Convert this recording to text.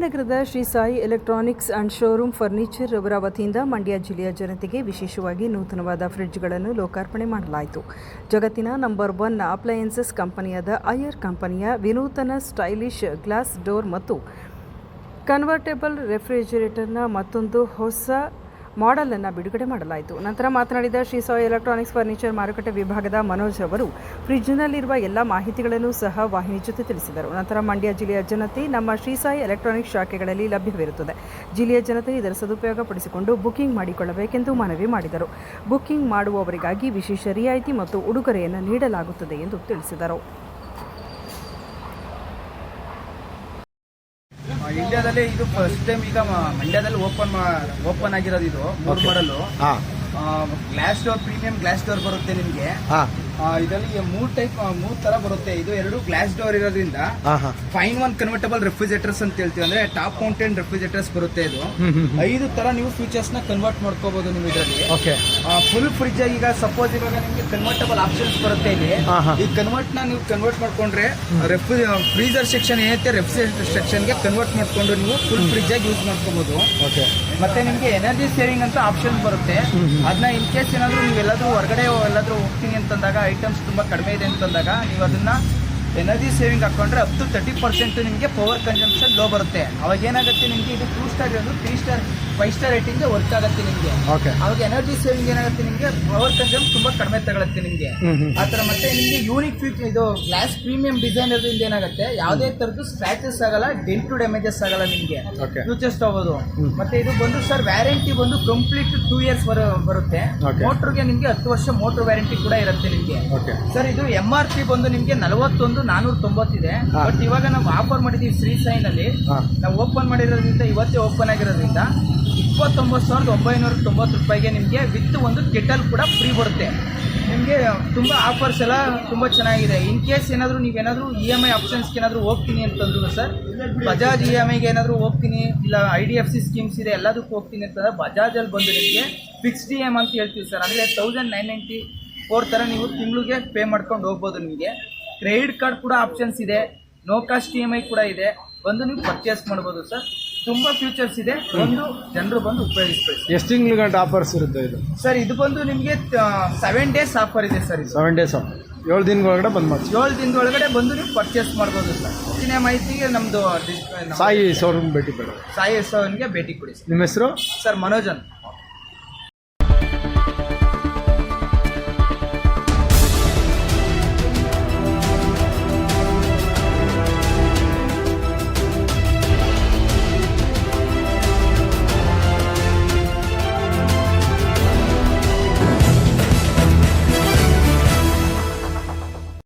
ಮಂಡ್ಯ ನಗರದ Shri Sai electronics and showroom furniture ಅವರ ವತಿಯಿಂದ ಮಂಡ್ಯ ಜಿಲ್ಲೆಯ ಜನತೆಗೆ ವಿಶೇಷವಾಗಿ ನೂತನವಾದ ಫ್ರಿಡ್ಜ್ಗಳನ್ನು ಲೋಕಾರ್ಪಣೆ ಮಾಡಲಾಯಿತು. ಜಗತ್ತಿನ ನಂಬರ್ ಒನ್ ಅಪ್ಲಯನ್ಸಸ್ ಕಂಪನಿಯಾದ ಐಯರ್ ಕಂಪನಿಯ ವಿನೂತನ ಸ್ಟೈಲಿಶ್ ಗ್ಲಾಸ್ ಡೋರ್ ಮತ್ತು ಕನ್ವರ್ಟೇಬಲ್ ರೆಫ್ರಿಜರೇಟರ್ನ ಮತ್ತೊಂದು ಹೊಸ ಮಾಡೆಲನ್ನು ಬಿಡುಗಡೆ ಮಾಡಲಾಯಿತು. ನಂತರ ಮಾತನಾಡಿದ ಶ್ರೀ ಸಾಯಿ ಎಲೆಕ್ಟ್ರಾನಿಕ್ಸ್ ಫರ್ನಿಚರ್ ಮಾರುಕಟ್ಟೆ ವಿಭಾಗದ ಮನೋಜ್ ಅವರು, ಫ್ರಿಜ್ನಲ್ಲಿರುವ ಎಲ್ಲ ಮಾಹಿತಿಗಳನ್ನು ಸಹ ವಾಹಿನಿ ಜೊತೆ ತಿಳಿಸಿದರು. ನಂತರ ಮಂಡ್ಯ ಜಿಲ್ಲೆಯ ಜನತೆ ನಮ್ಮ ಶ್ರೀ ಸಾಯಿ ಎಲೆಕ್ಟ್ರಾನಿಕ್ಸ್ ಶಾಖೆಗಳಲ್ಲಿ ಲಭ್ಯವಿರುತ್ತದೆ. ಜಿಲ್ಲೆಯ ಜನತೆ ಇದರ ಸದುಪಯೋಗ ಪಡಿಸಿಕೊಂಡು ಬುಕಿಂಗ್ ಮಾಡಿಕೊಳ್ಳಬೇಕೆಂದು ಮನವಿ ಮಾಡಿದರು. ಬುಕಿಂಗ್ ಮಾಡುವವರಿಗಾಗಿ ವಿಶೇಷ ರಿಯಾಯಿತಿ ಮತ್ತು ಉಡುಗೊರೆಯನ್ನು ನೀಡಲಾಗುತ್ತದೆ ಎಂದು ತಿಳಿಸಿದರು ಆ, ಇಂಡಿಯಾದಲ್ಲಿ ಇದು ಫಸ್ಟ್ ಟೈಮ್ ಈಗ ಮಂಡ್ಯದಲ್ಲಿ ಓಪನ್ ಓಪನ್ ಆಗಿರೋದು ಇದು ಮೂರು ಮಾಡಲು glass door premium glass door ಬರುತ್ತೆ ನಿಮಗೆ. ಇದರಲ್ಲಿ ಮೂರು ಟೈಪ್ ಮೂರು ತರ ಬರುತ್ತೆ. ಇದು ಎರಡು ಗ್ಲಾಸ್ ಡೋರ್ ಇರೋದ್ರಿಂದ ಫೈನ್ ಒನ್ ಕನ್ವರ್ಟಬಲ್ ರೆಫ್ರಿಜರೇಟರ್ಸ್ ಅಂತ ಹೇಳ್ತೀವಿ. ಅಂದ್ರೆ ಟಾಪ್ ಮೌಂಟೇನ್ ರೆಫ್ರಿಜರೇಟರ್ಸ್ ಬರುತ್ತೆ ಇದು. ಐದು ತರ ನೀವು ಫೀಚರ್ಸ್ನ ಕನ್ವರ್ಟ್ ಮಾಡ್ಕೋಬಹುದು ನೀವು ಇದರಲ್ಲಿ. ಓಕೆ ಫುಲ್ ಫ್ರಿಜ್ ಈಗ ಸಪೋಸ್ ಇವಾಗ ನಿಮಗೆ ಕನ್ವರ್ಟಬಲ್ ಆಪ್ಷನ್ಸ್ ಬರುತ್ತೆ ಇಲ್ಲಿ. ಈ ಕನ್ವರ್ಟ್ನ ನೀವು ಕನ್ವರ್ಟ್ ಮಾಡ್ಕೊಂಡ್ರೆ ಫ್ರೀಜರ್ ಸೆಕ್ಷನ್ ಏನೈತೆ ರೆಫ್ರಿಜರೇಟರ್ ಸೆಕ್ಷನ್ಗೆ ಕನ್ವರ್ಟ್ ಮಾಡ್ಕೊಂಡು ನೀವು ಫುಲ್ ಫ್ರಿಜ್ ಆಗಿ ಯೂಸ್ ಮಾಡ್ಕೋಬಹುದು ಓಕೆ ಮತ್ತೆ ನಿಮ್ಗೆ ಎನರ್ಜಿ ಸೇವಿಂಗ್ ಅಂತ ಆಪ್ಷನ್ ಬರುತ್ತೆ. ಅದನ್ನ ಇನ್ ಕೇಸ್ ಏನಾದರೂ ನೀವೆಲ್ಲಾದರೂ ಹೊರಗಡೆ ಎಲ್ಲಾದರೂ ಹೋಗ್ತೀನಿ ಅಂತಂದಾಗ ಐಟಮ್ಸ್ ತುಂಬಾ ಕಡಿಮೆ ಇದೆ ಅಂತಂದಾಗ ನೀವು ಅದನ್ನ ಎನರ್ಜಿ ಸೇವಿಂಗ್ ಹಾಕೊಂಡ್ರೆ ಅಪ್ ಟು ತರ್ಟಿ ಪರ್ಸೆಂಟ್ ನಿಮಗೆ ಪವರ್ ಕನ್ಸಂಪ್ಷನ್ ಲೋ ಬರುತ್ತೆ. ಅವಾಗ ಏನಾಗುತ್ತೆ ನಿಮಗೆ? ಇದು ಟೂ ಸ್ಟಾರ್ ಇರೋದು three star five star rating work ಆಗುತ್ತೆ ನಿಮಗೆ. ಓಕೆ ಅವಾಗ ಎನರ್ಜಿ ಸೇವಿಂಗ್ ಏನಾಗುತ್ತೆ ನಿಮಗೆ? ಪವರ್ ಕನ್ಸಮ್ ತುಂಬಾ ಕಡಿಮೆ ತಗೊಳುತ್ತೆ ನಿಮಗೆ. ಆ ಥರ ಮತ್ತೆ ನಿಮಗೆ ಯೂನಿಕ್ ಫೀಚರ್ ಇದು ಗ್ಲಾಸ್ ಪ್ರೀಮಿಯಂ ಡಿಸೈನ್ ಇರೋದ್ರಿಂದ ಏನಾಗುತ್ತೆ? ಯಾವುದೇ ತರದ್ದು ಸ್ಕ್ರಾಚಸ್ ಆಗಲ್ಲ ಡೆಂಟ್ ಟು ಡ್ಯಾಮೇಜಸ್ ಆಗಲ್ಲ ನಿಮಗೆ. ಫ್ಯೂಚರ್ಸ್ ತಗೋಬಹುದು ಮತ್ತೆ ಇದು ಬಂದು ಸರ್ ವ್ಯಾರಂಟಿ ಬಂದು ಕಂಪ್ಲೀಟ್ ಟೂ ಇಯರ್ಸ್ ಬರುತ್ತೆ. ಮೋಟರ್ಗೆ ನಿಮಗೆ ಹತ್ತು ವರ್ಷ ಮೋಟರ್ ವ್ಯಾರಂಟಿ ಕೂಡ ಇರುತ್ತೆ ನಿಮಗೆ. ಓಕೆ ಸರ್ ಇದು ಎಂ ಆರ್ ಪಿ ಬಂದು ನಿಮಗೆ ನಲವತ್ತೊಂದು ನಾನೂರ ತೊಂಬತ್ತಿದೆ. ಬಟ್ ಇವಾಗ ನಾವು ಆಫರ್ ಮಾಡಿದೀವಿ ಶ್ರೀ ಸೈನಲ್ಲಿ ಹಾ. ನಾವು ಓಪನ್ ಮಾಡಿರೋದ್ರಿಂದ ಇವತ್ತೇ ಓಪನ್ ಆಗಿರೋದ್ರಿಂದ ಇಪ್ಪತ್ತೊಂಬತ್ತು ಸಾವಿರದ ಒಂಬೈನೂರ ತೊಂಬತ್ತು ರೂಪಾಯಿಗೆ ನಿಮಗೆ ವಿತ್ ಒಂದು ಕೆಟಲ್ ಕೂಡ ಫ್ರೀ ಬರುತ್ತೆ. ನಿಮಗೆ ತುಂಬ ಆಫರ್ಸ್ ಎಲ್ಲ ತುಂಬ ಚೆನ್ನಾಗಿದೆ. ಇನ್ ಕೇಸ್ ಏನಾದರೂ ನೀವೇನಾದರೂ ಇ ಎಂ ಐ ಆಪ್ಷನ್ಸ್ಗೆ ಏನಾದರೂ ಹೋಗ್ತೀನಿ ಅಂತಂದ್ರು ಸರ್ ಬಜಾಜ್ ಇ ಎಂ ಐಗೆ ಏನಾದರೂ ಹೋಗ್ತೀನಿ ಇಲ್ಲ I D F C schemes ಇದೆ ಎಲ್ಲದಕ್ಕೂ ಹೋಗ್ತೀನಿ ಅಂತಂದ್ರೆ ಬಜಾಜಲ್ಲಿ ಬಂದು ನಿಮಗೆ ಫಿಕ್ಸ್ಡ್ ಡಿ ಎಂ ಅಂತ ಹೇಳ್ತೀವಿ ಸರ್ ಅಂದರೆ ತೌಸಂಡ್ ನೈನ್ ನೈಂಟಿ ಫೋರ್ ಥರ ನೀವು ತಿಂಗಳಿಗೆ ಪೇ ಮಾಡ್ಕೊಂಡು ಹೋಗ್ಬೋದು ನಿಮಗೆ. ಕ್ರೆಡಿಟ್ ಕಾರ್ಡ್ ಕೂಡ ಆಪ್ಷನ್ಸ್ ಇದೆ. No cost E M I ಕೂಡ ಇದೆ. ಬಂದು ನೀವು ಪರ್ಚೇಸ್ ಮಾಡ್ಬೋದು ಸರ್. ತುಂಬ ಫ್ಯೂಚರ್ಸ್ ಇದೆ. ಒಂದು ಜನರು ಬಂದು ಉಪಯೋಗಿಸ್ಬೇಕು ಎಷ್ಟು ತಿಂಗಳು ಗಂಟೆ ಆಫರ್ಸ್ ಇರುತ್ತೆ ಇದು? ಸರ್ ಇದು ಬಂದು ನಿಮಗೆ ಸೆವೆನ್ ಡೇಸ್ ಆಫರ್ ಇದೆ ಸರ್ ಇದು. ಸೆವೆನ್ ಡೇಸ್ ಆಫರ್ ಏಳು ದಿನಗಳೊಳಗಡೆ ಬಂದು ಮಾಡಿ ಏಳು ದಿನದೊಳಗಡೆ ಬಂದು ನೀವು ಪರ್ಚೇಸ್ ಮಾಡ್ಬೋದು ಸರ್. ಹೆಚ್ಚಿನ ಮಾಹಿತಿಗೆ ನಮ್ಮದು ಸಾಯಿ ಶೋರೂಮ್ ಭೇಟಿ ಕೊಡಿ. ಸಾಯಿ ಅವನಿಗೆ ಭೇಟಿ ಕೊಡಿ ನಿಮ್ಮ ಹೆಸರು? ಸರ್ ಮನೋಜನ್.